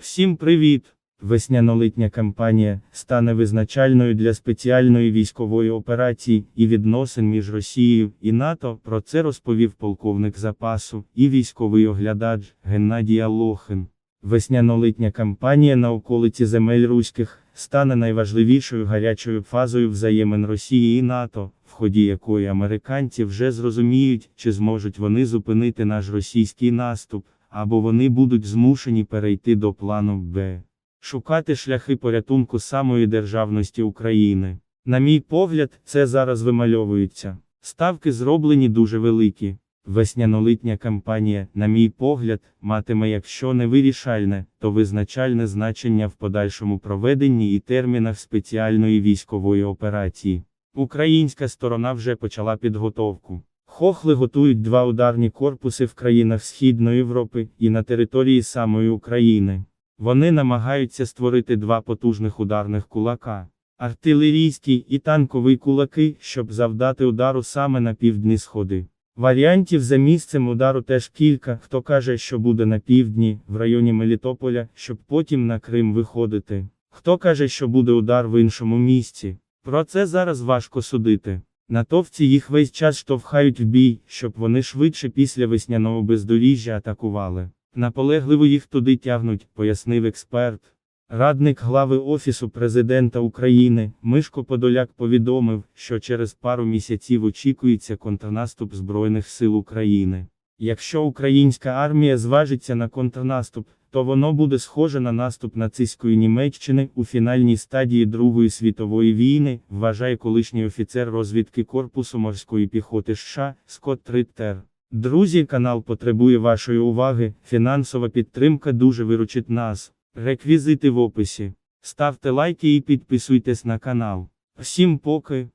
Всім привіт! Весняно-літня кампанія стане визначальною для спеціальної військової операції і відносин між Росією і НАТО. Про це розповів полковник запасу і військовий оглядач Геннадій Алохин. Весняно-літня кампанія на околиці земель руських стане найважливішою гарячою фазою взаємин Росії і НАТО, в ході якої американці вже зрозуміють, чи зможуть вони зупинити наш російський наступ, або вони будуть змушені перейти до плану Б. Шукати шляхи порятунку самої державності України. На мій погляд, це зараз вимальовується. Ставки зроблені дуже великі. Весняно-літня кампанія, на мій погляд, матиме якщо не вирішальне, то визначальне значення в подальшому проведенні і термінах спеціальної військової операції. Українська сторона вже почала підготовку. Хохли готують два ударні корпуси в країнах Східної Європи і на території самої України. Вони намагаються створити два потужних ударних кулака. Артилерійський і танковий кулаки, щоб завдати удару саме на півдні сходи. Варіантів за місцем удару теж кілька, хто каже, що буде на півдні, в районі Мелітополя, щоб потім на Крим виходити. Хто каже, що буде удар в іншому місці. Про це зараз важко судити. Натовці їх весь час штовхають в бій, щоб вони швидше після весняного бездоріжжя атакували. Наполегливо їх туди тягнуть, пояснив експерт. Радник глави Офісу президента України Мишко Подоляк повідомив, що через пару місяців очікується контрнаступ Збройних сил України. Якщо українська армія зважиться на контрнаступ, то воно буде схоже на наступ нацистської Німеччини у фінальній стадії Другої світової війни, вважає колишній офіцер розвідки Корпусу морської піхоти США Скотт Риттер. Друзі, канал потребує вашої уваги, фінансова підтримка дуже виручить нас. Реквізити в описі. Ставте лайки і підписуйтесь на канал. Всім поки.